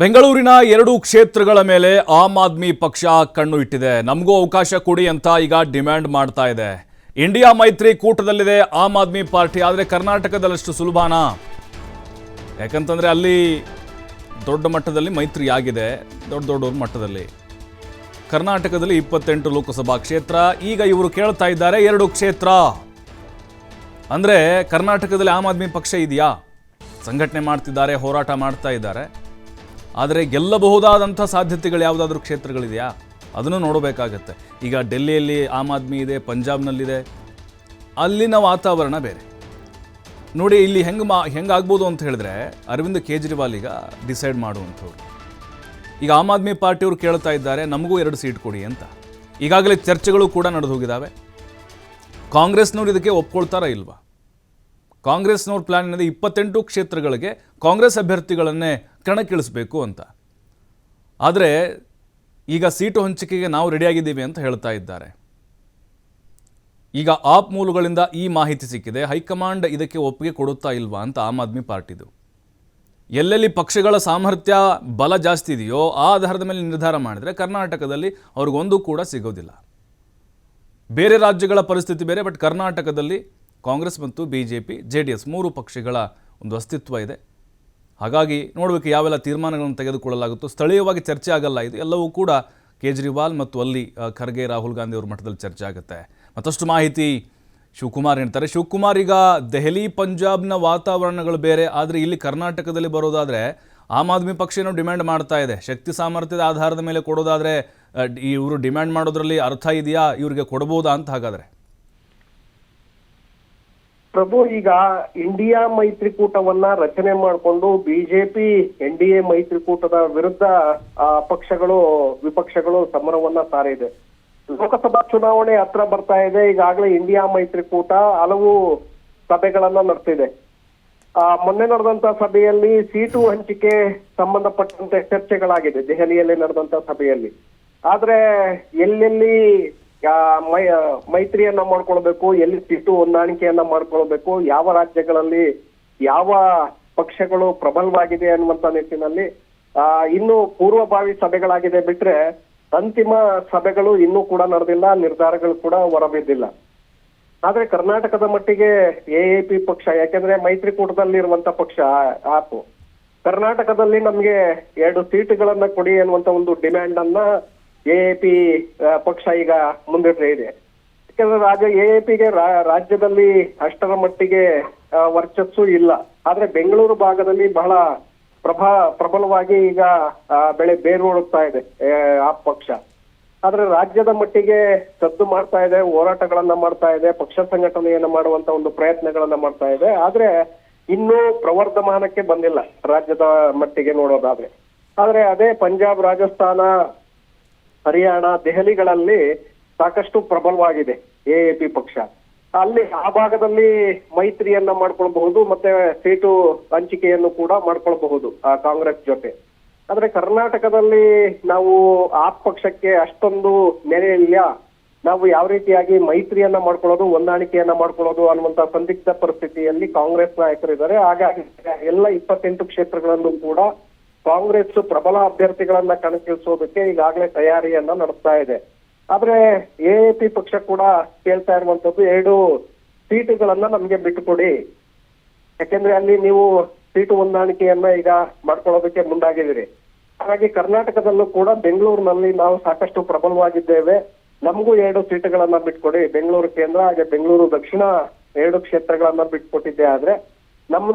ಬೆಂಗಳೂರಿನ ಎರಡು ಕ್ಷೇತ್ರಗಳ ಮೇಲೆ ಆಮ್ ಆದ್ಮಿ ಪಕ್ಷ ಕಣ್ಣು ಇಟ್ಟಿದೆ. ನಮಗೂ ಅವಕಾಶ ಕೊಡಿ ಅಂತ ಈಗ ಡಿಮ್ಯಾಂಡ್ ಮಾಡ್ತಾ ಇದೆ. ಇಂಡಿಯಾ ಮೈತ್ರಿ ಕೂಟದಲ್ಲಿದೆ ಆಮ್ ಆದ್ಮಿ ಪಾರ್ಟಿ, ಆದರೆ ಕರ್ನಾಟಕದಲ್ಲಷ್ಟು ಸುಲಭನಾ? ಯಾಕಂತಂದ್ರೆ ಅಲ್ಲಿ ದೊಡ್ಡ ಮಟ್ಟದಲ್ಲಿ ಮೈತ್ರಿ ಆಗಿದೆ ದೊಡ್ಡ ದೊಡ್ಡ ಮಟ್ಟದಲ್ಲಿ. ಕರ್ನಾಟಕದಲ್ಲಿ ಇಪ್ಪತ್ತೆಂಟು ಲೋಕಸಭಾ ಕ್ಷೇತ್ರ, ಈಗ ಇವರು ಕೇಳ್ತಾ ಇದ್ದಾರೆ ಎರಡು ಕ್ಷೇತ್ರ. ಅಂದರೆ ಕರ್ನಾಟಕದಲ್ಲಿ ಆಮ್ ಆದ್ಮಿ ಪಕ್ಷ ಇದೆಯಾ? ಸಂಘಟನೆ ಮಾಡ್ತಿದ್ದಾರೆ, ಹೋರಾಟ ಮಾಡ್ತಾ ಇದ್ದಾರೆ. ಆದರೆ ಗೆಲ್ಲಬಹುದಾದಂಥ ಸಾಧ್ಯತೆಗಳು ಯಾವುದಾದ್ರೂ ಕ್ಷೇತ್ರಗಳಿದೆಯಾ? ಅದನ್ನು ನೋಡಬೇಕಾಗತ್ತೆ. ಈಗ ಡೆಲ್ಲಿಯಲ್ಲಿ ಆಮ್ ಆದ್ಮಿ ಇದೆ, ಪಂಜಾಬ್ನಲ್ಲಿದೆ. ಅಲ್ಲಿನ ವಾತಾವರಣ ಬೇರೆ. ನೋಡಿ, ಇಲ್ಲಿ ಹೆಂಗೆ ಮಾ, ಹೆಂಗಾಗ್ಬೋದು ಅಂತ ಹೇಳಿದ್ರೆ ಅರವಿಂದ್ ಕೇಜ್ರಿವಾಲ್ ಈಗ ಡಿಸೈಡ್ ಮಾಡುವಂಥವ್ರು. ಈಗ ಆಮ್ ಆದ್ಮಿ ಪಾರ್ಟಿಯವರು ಕೇಳ್ತಾ ಇದ್ದಾರೆ, ನಮಗೂ ಎರಡು ಸೀಟ್ ಕೊಡಿ ಅಂತ. ಈಗಾಗಲೇ ಚರ್ಚೆಗಳು ಕೂಡ ನಡೆದು ಹೋಗಿದ್ದಾವೆ ಕಾಂಗ್ರೆಸ್ನವ್ರು ಇದಕ್ಕೆ ಒಪ್ಕೊಳ್ತಾರಾ ಇಲ್ವಾ? ಕಾಂಗ್ರೆಸ್ನವ್ರ ಪ್ಲ್ಯಾನ್ ಏನಿದೆ ಇಪ್ಪತ್ತೆಂಟು ಕ್ಷೇತ್ರಗಳಿಗೆ ಕಾಂಗ್ರೆಸ್ ಅಭ್ಯರ್ಥಿಗಳನ್ನೇ ಕಣಕ್ಕಿಳಿಸಬೇಕು ಅಂತ. ಆದರೆ ಈಗ ಸೀಟು ಹಂಚಿಕೆಗೆ ನಾವು ರೆಡಿಯಾಗಿದ್ದೀವಿ ಅಂತ ಹೇಳ್ತಾ ಇದ್ದಾರೆ. ಈಗ ಆಪ್ ಮೂಲಗಳಿಂದ ಈ ಮಾಹಿತಿ ಸಿಕ್ಕಿದೆ, ಹೈಕಮಾಂಡ್ ಇದಕ್ಕೆ ಒಪ್ಪಿಗೆ ಕೊಡುತ್ತಾ ಇಲ್ವಾ ಅಂತ ಆಮ್ ಆದ್ಮಿ ಪಾರ್ಟಿದು. ಎಲ್ಲೆಲ್ಲಿ ಪಕ್ಷಗಳ ಸಾಮರ್ಥ್ಯ ಬಲ ಜಾಸ್ತಿ ಇದೆಯೋ ಆ ಆಧಾರದ ಮೇಲೆ ನಿರ್ಧಾರ ಮಾಡಿದರೆ ಕರ್ನಾಟಕದಲ್ಲಿ ಅವ್ರಿಗೊಂದು ಕೂಡ ಸಿಗೋದಿಲ್ಲ. ಬೇರೆ ರಾಜ್ಯಗಳ ಪರಿಸ್ಥಿತಿ ಬೇರೆ, ಬಟ್ ಕರ್ನಾಟಕದಲ್ಲಿ ಕಾಂಗ್ರೆಸ್ ಮತ್ತು B J P J D S ಮೂರು ಪಕ್ಷಗಳ ಒಂದು ಅಸ್ತಿತ್ವ ಇದೆ. ಹಾಗಾಗಿ ನೋಡಬೇಕು ಯಾವೆಲ್ಲ ತೀರ್ಮಾನಗಳನ್ನು ತೆಗೆದುಕೊಳ್ಳಲಾಗುತ್ತೋ. ಸ್ಥಳೀಯವಾಗಿ ಚರ್ಚೆ ಆಗಲ್ಲ, ಇದು ಎಲ್ಲವೂ ಕೂಡ ಕೇಜ್ರಿವಾಲ್ ಮತ್ತು ಅಲ್ಲಿ ಖರ್ಗೆ, ರಾಹುಲ್ ಗಾಂಧಿ ಅವ್ರ ಮಟ್ಟದಲ್ಲಿ ಚರ್ಚೆ ಆಗುತ್ತೆ. ಮತ್ತಷ್ಟು ಮಾಹಿತಿ ಶಿವಕುಮಾರ್ ಹೇಳ್ತಾರೆ. ಶಿವಕುಮಾರ್, ಈಗ ದೆಹಲಿ, ಪಂಜಾಬ್ನ ವಾತಾವರಣಗಳು ಬೇರೆ, ಆದರೆ ಇಲ್ಲಿ ಕರ್ನಾಟಕದಲ್ಲಿ ಬರೋದಾದರೆ ಆಮ್ ಆದ್ಮಿ ಪಕ್ಷ ಏನೋ ಡಿಮ್ಯಾಂಡ್ ಮಾಡ್ತಾ ಇದೆ. ಶಕ್ತಿ ಸಾಮರ್ಥ್ಯದ ಆಧಾರದ ಮೇಲೆ ಕೊಡೋದಾದರೆ ಇವರು ಡಿಮ್ಯಾಂಡ್ ಮಾಡೋದ್ರಲ್ಲಿ ಅರ್ಥ ಇದೆಯಾ? ಇವರಿಗೆ ಕೊಡ್ಬೋದಾ ಅಂತ ಹಾಗಾದರೆ. ಪ್ರಭು, ಈಗ ಇಂಡಿಯಾ ಮೈತ್ರಿಕೂಟವನ್ನ ರಚನೆ ಮಾಡಿಕೊಂಡು ಬಿಜೆಪಿ ಎನ್ ಡಿ ಎ ಮೈತ್ರಿಕೂಟದ ವಿರುದ್ಧ ಪಕ್ಷಗಳು, ವಿಪಕ್ಷಗಳು ಸಮರವನ್ನ ಸಾರಿದೆ ಲೋಕಸಭಾ ಚುನಾವಣೆ ಹತ್ರ ಬರ್ತಾ ಇದೆ. ಈಗಾಗಲೇ ಇಂಡಿಯಾ ಮೈತ್ರಿಕೂಟ ಹಲವು ಸಭೆಗಳನ್ನ ನಡೆಸಿದೆ ಆ, ಮೊನ್ನೆ ನಡೆದಂತ ಸಭೆಯಲ್ಲಿ ಸೀಟು ಹಂಚಿಕೆ ಸಂಬಂಧಪಟ್ಟಂತೆ ಚರ್ಚೆಗಳಾಗಿದೆ. ದೆಹಲಿಯಲ್ಲಿ ನಡೆದಂತ ಸಭೆಯಲ್ಲಿ. ಆದ್ರೆ, ಎಲ್ಲೆಲ್ಲಿ ಮೈ ಮೈತ್ರಿಯನ್ನ ಮಾಡ್ಕೊಳ್ಬೇಕು, ಎಲ್ಲಿ ಸಿಟ್ಟು ಹೊಂದಾಣಿಕೆಯನ್ನ ಮಾಡ್ಕೊಳ್ಬೇಕು, ಯಾವ ರಾಜ್ಯಗಳಲ್ಲಿ ಯಾವ ಪಕ್ಷಗಳು ಪ್ರಬಲವಾಗಿದೆ ಅನ್ನುವಂತ ನಿಟ್ಟಿನಲ್ಲಿ, ಆ, ಇನ್ನು ಪೂರ್ವಭಾವಿ ಸಭೆಗಳಾಗಿದೆ ಬಿಟ್ರೆ ಅಂತಿಮ ಸಭೆಗಳು ಇನ್ನೂ ಕೂಡ ನಡೆದಿಲ್ಲ, ನಿರ್ಧಾರಗಳು ಕೂಡ ಹೊರಬಿದ್ದಿಲ್ಲ. ಆದ್ರೆ ಕರ್ನಾಟಕದ ಮಟ್ಟಿಗೆ ಎ ಪಕ್ಷ, ಯಾಕೆಂದ್ರೆ ಮೈತ್ರಿಕೂಟದಲ್ಲಿ ಇರುವಂತ ಪಕ್ಷ ಆಪು. ಕರ್ನಾಟಕದಲ್ಲಿ ನಮ್ಗೆ ಎರಡು ಸೀಟುಗಳನ್ನ ಕೊಡಿ ಅನ್ನುವಂತ ಒಂದು ಡಿಮ್ಯಾಂಡ್ ಅನ್ನ ಎ ಪಿ ಪಕ್ಷ ಈಗ ಮುಂದಿಟ್ಟರೆ ಇದೆ. ಯಾಕಂದ್ರೆ ರಾಜ್ಯ ಎ ಪಿಗೆ ರಾಜ್ಯದಲ್ಲಿ ಅಷ್ಟರ ಮಟ್ಟಿಗೆ ವರ್ಚಸ್ಸು ಇಲ್ಲ. ಆದ್ರೆ ಬೆಂಗಳೂರು ಭಾಗದಲ್ಲಿ ಬಹಳ ಪ್ರಭಾ, ಪ್ರಬಲವಾಗಿ ಈಗ ಬೆಳೆ ಬೇರೂಡುತ್ತಾ ಇದೆ ಆ ಪಕ್ಷ. ಆದ್ರೆ ರಾಜ್ಯದ ಮಟ್ಟಿಗೆ ಸದ್ದು ಮಾಡ್ತಾ ಇದೆ, ಹೋರಾಟಗಳನ್ನ ಮಾಡ್ತಾ ಇದೆ, ಪಕ್ಷ ಸಂಘಟನೆಯನ್ನು ಮಾಡುವಂತ ಒಂದು ಪ್ರಯತ್ನಗಳನ್ನ ಮಾಡ್ತಾ ಇದೆ. ಆದ್ರೆ ಇನ್ನೂ ಪ್ರವರ್ಧಮಾನಕ್ಕೆ ಬಂದಿಲ್ಲ ರಾಜ್ಯದ ಮಟ್ಟಿಗೆ ನೋಡೋದಾದ್ರೆ. ಆದ್ರೆ ಅದೇ ಪಂಜಾಬ್, ರಾಜಸ್ಥಾನ ಹರಿಯಾಣ, ದೆಹಲಿಗಳಲ್ಲಿ ಸಾಕಷ್ಟು ಪ್ರಬಲವಾಗಿದೆ ಎ ಪಕ್ಷ. ಅಲ್ಲಿ ಆ ಭಾಗದಲ್ಲಿ ಮೈತ್ರಿಯನ್ನ ಮಾಡ್ಕೊಳ್ಬಹುದು, ಮತ್ತೆ ಸೀಟು ಹಂಚಿಕೆಯನ್ನು ಕೂಡ ಮಾಡ್ಕೊಳ್ಬಹುದು ಆ ಕಾಂಗ್ರೆಸ್ ಜೊತೆ. ಆದ್ರೆ ಕರ್ನಾಟಕದಲ್ಲಿ ನಾವು ಆ ಪಕ್ಷಕ್ಕೆ ಅಷ್ಟೊಂದು ನೆರೆ ಇಲ್ಲ. ನಾವು ಯಾವ ರೀತಿಯಾಗಿ ಮೈತ್ರಿಯನ್ನ ಮಾಡ್ಕೊಳ್ಳೋದು, ಹೊಂದಾಣಿಕೆಯನ್ನ ಮಾಡ್ಕೊಳ್ಳೋದು ಅನ್ನುವಂತ ಸಂದಿಗ್ಧ ಪರಿಸ್ಥಿತಿಯಲ್ಲಿ ಕಾಂಗ್ರೆಸ್ ನಾಯಕರಿದ್ದಾರೆ. ಹಾಗಾಗಿ ಎಲ್ಲ ಇಪ್ಪತ್ತೆಂಟು ಕ್ಷೇತ್ರಗಳಲ್ಲೂ ಕೂಡ ಕಾಂಗ್ರೆಸ್ ಪ್ರಬಲ ಅಭ್ಯರ್ಥಿಗಳನ್ನ ಕಣಕ್ಕಿಳಿಸೋದಕ್ಕೆ ಈಗಾಗಲೇ ತಯಾರಿಯನ್ನ ನಡೆಸ್ತಾ ಇದೆ. ಆದ್ರೆ ಎ ಪಿ ಪಕ್ಷ ಕೂಡ ಕೇಳ್ತಾ ಇರುವಂತದ್ದು ಎರಡು ಸೀಟುಗಳನ್ನ ನಮ್ಗೆ ಬಿಟ್ಟುಕೊಡಿ. ಯಾಕೆಂದ್ರೆ ಅಲ್ಲಿ ನೀವು ಸೀಟು ಹೊಂದಾಣಿಕೆಯನ್ನ ಈಗ ಮಾಡ್ಕೊಳ್ಳೋದಕ್ಕೆ ಮುಂದಾಗಿದ್ದೀರಿ. ಹಾಗಾಗಿ ಕರ್ನಾಟಕದಲ್ಲೂ ಕೂಡ ಬೆಂಗಳೂರಿನಲ್ಲಿ ನಾವು ಸಾಕಷ್ಟು ಪ್ರಬಲವಾಗಿದ್ದೇವೆ. ನಮಗೂ ಎರಡು ಸೀಟುಗಳನ್ನ ಬಿಟ್ಕೊಡಿ. ಬೆಂಗಳೂರು ಕೇಂದ್ರ ಹಾಗೆ ಬೆಂಗಳೂರು ದಕ್ಷಿಣ ಎರಡು ಕ್ಷೇತ್ರಗಳನ್ನ ಬಿಟ್ಕೊಟ್ಟಿದ್ದೆ ಆದ್ರೆ ನಮ್ಮ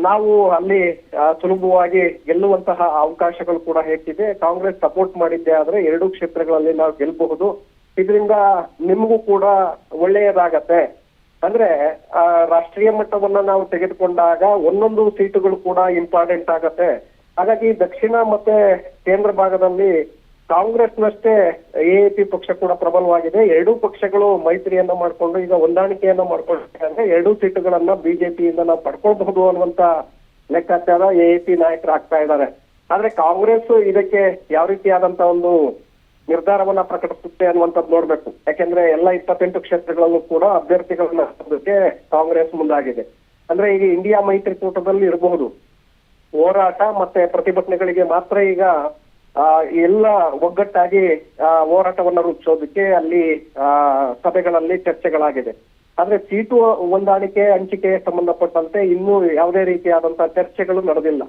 ನಾವು ಅಲ್ಲಿ ಸುಲಭವಾಗಿ ಗೆಲ್ಲುವಂತಹ ಅವಕಾಶಗಳು ಕೂಡ ಹೆಚ್ಚಿದೆ. ಕಾಂಗ್ರೆಸ್ ಸಪೋರ್ಟ್ ಮಾಡಿದ್ದೆ ಆದ್ರೆ ಎರಡು ಕ್ಷೇತ್ರಗಳಲ್ಲಿ ನಾವು ಗೆಲ್ಲಬಹುದು ಇದರಿಂದ ನಿಮಗೂ ಕೂಡ ಒಳ್ಳೆಯದಾಗತ್ತೆ. ಅಂದ್ರೆ ರಾಷ್ಟ್ರೀಯ ಮಟ್ಟವನ್ನ ನಾವು ತೆಗೆದುಕೊಂಡಾಗ ಒಂದೊಂದು ಸೀಟುಗಳು ಕೂಡ ಇಂಪಾರ್ಟೆಂಟ್ ಆಗತ್ತೆ. ಹಾಗಾಗಿ ದಕ್ಷಿಣ ಮತ್ತೆ ಕೇಂದ್ರ ಭಾಗದಲ್ಲಿ ಕಾಂಗ್ರೆಸ್ನಷ್ಟೇ ಎಎಪಿ ಪಕ್ಷ ಕೂಡ ಪ್ರಬಲವಾಗಿದೆ. ಎರಡೂ ಪಕ್ಷಗಳು ಮೈತ್ರಿಯನ್ನ ಮಾಡ್ಕೊಂಡು ಈಗ ಹೊಂದಾಣಿಕೆಯನ್ನ ಮಾಡ್ಕೊಂಡಿದ್ದಾರೆ ಎರಡೂ ಸೀಟುಗಳನ್ನ ಬಿಜೆಪಿಯಿಂದ ನಾವು ಪಡ್ಕೊಳ್ಬಹುದು ಅನ್ನುವಂತ ಲೆಕ್ಕಾಚಾರ ಎಎಪಿ ನಾಯಕರು ಆಗ್ತಾ ಇದ್ದಾರೆ. ಆದ್ರೆ ಕಾಂಗ್ರೆಸ್ ಇದಕ್ಕೆ ಯಾವ ರೀತಿಯಾದಂತ ಒಂದು ನಿರ್ಧಾರವನ್ನ ಪ್ರಕಟಿಸುತ್ತೆ ಅನ್ನುವಂಥದ್ದು ನೋಡ್ಬೇಕು. ಯಾಕೆಂದ್ರೆ ಎಲ್ಲ ಇಪ್ಪತ್ತೆಂಟು ಕ್ಷೇತ್ರಗಳಲ್ಲೂ ಕೂಡ ಅಭ್ಯರ್ಥಿಗಳನ್ನ ಹಾಕೋದಕ್ಕೆ ಕಾಂಗ್ರೆಸ್ ಮುಂದಾಗಿದೆ. ಅಂದ್ರೆ ಈಗ ಇಂಡಿಯಾ ಮೈತ್ರಿಕೂಟದಲ್ಲಿ ಇರಬಹುದು ಹೋರಾಟ ಮತ್ತೆ ಪ್ರತಿಭಟನೆಗಳಿಗೆ ಮಾತ್ರ ಈಗ ಎಲ್ಲ ಒಗ್ಗಟ್ಟಾಗಿ ಆ, ಹೋರಾಟವನ್ನ ರೂಪಿಸೋದಕ್ಕೆ ಅಲ್ಲಿ ಆ, ಸಭೆಗಳಲ್ಲಿ ಚರ್ಚೆಗಳಾಗಿದೆ. ಆದ್ರೆ ಸೀಟು ಹೊಂದಾಣಿಕೆ ಹಂಚಿಕೆ ಸಂಬಂಧಪಟ್ಟಂತೆ ಇನ್ನೂ ಯಾವುದೇ ರೀತಿಯಾದಂತಹ ಚರ್ಚೆಗಳು ನಡೆದಿಲ್ಲ.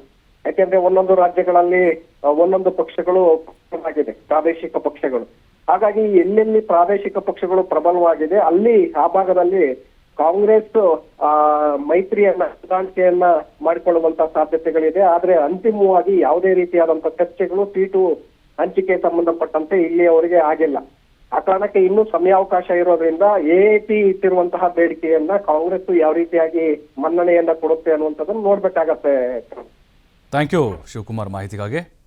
ಯಾಕೆಂದ್ರೆ ಒಂದೊಂದು ರಾಜ್ಯಗಳಲ್ಲಿ ಒಂದೊಂದು ಪಕ್ಷಗಳು ಪ್ರಬಲವಾಗಿದೆ ಪ್ರಾದೇಶಿಕ ಪಕ್ಷಗಳು. ಹಾಗಾಗಿ ಎಲ್ಲೆಲ್ಲಿ ಪ್ರಾದೇಶಿಕ ಪಕ್ಷಗಳು ಪ್ರಬಲವಾಗಿದೆ ಅಲ್ಲಿ ಆ ಭಾಗದಲ್ಲಿ ಕಾಂಗ್ರೆಸ್, ಆ, ಮೈತ್ರಿಯನ್ನ ಹೊಂದಾಣಿಕೆಯನ್ನ ಮಾಡಿಕೊಳ್ಳುವಂತ ಸಾಧ್ಯತೆಗಳಿದೆ. ಆದ್ರೆ ಅಂತಿಮವಾಗಿ ಯಾವುದೇ ರೀತಿಯಾದಂತ ಚರ್ಚೆಗಳು ಸೀಟು ಹಂಚಿಕೆ ಸಂಬಂಧಪಟ್ಟಂತೆ ಇಲ್ಲಿಯವರೆಗೆ ಆಗಿಲ್ಲ. ಆ ಕಾರಣಕ್ಕೆ ಇನ್ನೂ ಸಮಯಾವಕಾಶ ಇರೋದ್ರಿಂದ ಎಪಿ ಇಟ್ಟಿರುವಂತಹ ಬೇಡಿಕೆಯನ್ನ ಕಾಂಗ್ರೆಸ್ ಯಾವ ರೀತಿಯಾಗಿ ಮನ್ನಣೆಯನ್ನ ಕೊಡುತ್ತೆ ಅನ್ನುವಂಥದ್ದನ್ನ ನೋಡ್ಬೇಕಾಗತ್ತೆ. ಥ್ಯಾಂಕ್ ಯು ಶಿವಕುಮಾರ್ ಮಾಹಿತಿಗಾಗಿ.